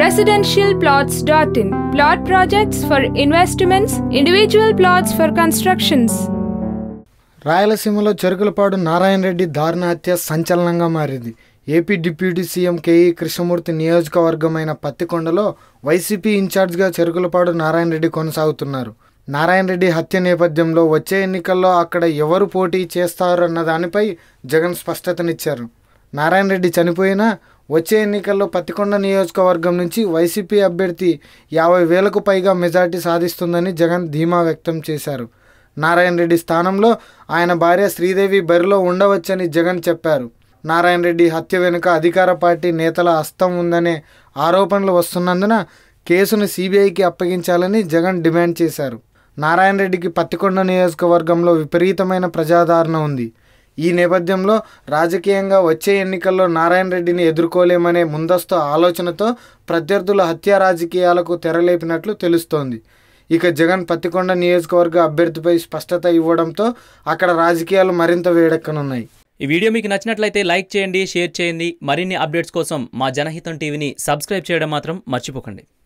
residentialplots.in. Plot projects for investments, individual plots for constructions. రాయలసీమలో చెరుకులపాడు నారాయణ రెడ్డి దారుణ హత్య సంచలనంగా మారింది AP deputy CM KE Krishnamurthy నియోజకవర్గమైన పత్తికొండలో వైసీపీ ఇన్ఛార్జ్గా చెరుకులపాడు నారాయణ రెడ్డి కొనసాగుతున్నారు నారాయణ రెడ్డి హత్య నేపథ్యంలో వచ్చే ఎన్నికల్లో అక్కడ ఎవరు పోటీ చేస్తారన్న దానిపై జగన్ స్పష్టతనిచ్చారు నారాయణ రెడ్డి చనిపోయినా వచ్చే ఎన్నికల్లో పత్తికొండ నియోజకవర్గం నుంచి వైసీపీ అభ్యర్థి యాభై వేలకు పైగా మెజార్టీ సాధిస్తుందని జగన్ ధీమా వ్యక్తం చేశారు. నారాయణ రెడ్డి స్థానంలో ఆయన భార్య శ్రీదేవి బరిలో ఉండవచ్చని జగన్ చెప్పారు. నారాయణ రెడ్డి హత్య వెనుక అధికార పార్టీ నేతల హస్తం ఉందనే ఆరోపణలు వస్తున్నందున కేసును సిబిఐకి అప్పగించాలని జగన్ డిమాండ్ చేశారు. నారాయణ రెడ్డికి పత్తికొండ నియోజకవర్గంలో విపరీతమైన ప్రజాదరణ ఉంది. ఈ నేపథ్యంలో రాజకీయంగా వచ్చే ఎన్నికల్లో నారాయణ రెడ్డిని ఎదుర్కోలేమనే ముందస్తు ఆలోచనతో ప్రత్యర్థుల హత్య రాజకీయాలకు తెరలేపినట్లు తెలుస్తోంది. ఇక జగన్ పత్తికొండ నియోజకవర్గ అభ్యర్థిపై స్పష్టత ఇవ్వడంతో అక్కడ రాజకీయాలు మరింత వేడెక్కనున్నాయి. ఈ వీడియో మీకు నచ్చినట్లయితే లైక్ చేయండి షేర్ చేయండి. మరిన్ని అప్డేట్స్ కోసం మా జనహితం టీవీని సబ్స్క్రైబ్ చేయడం మాత్రం మర్చిపోకండి.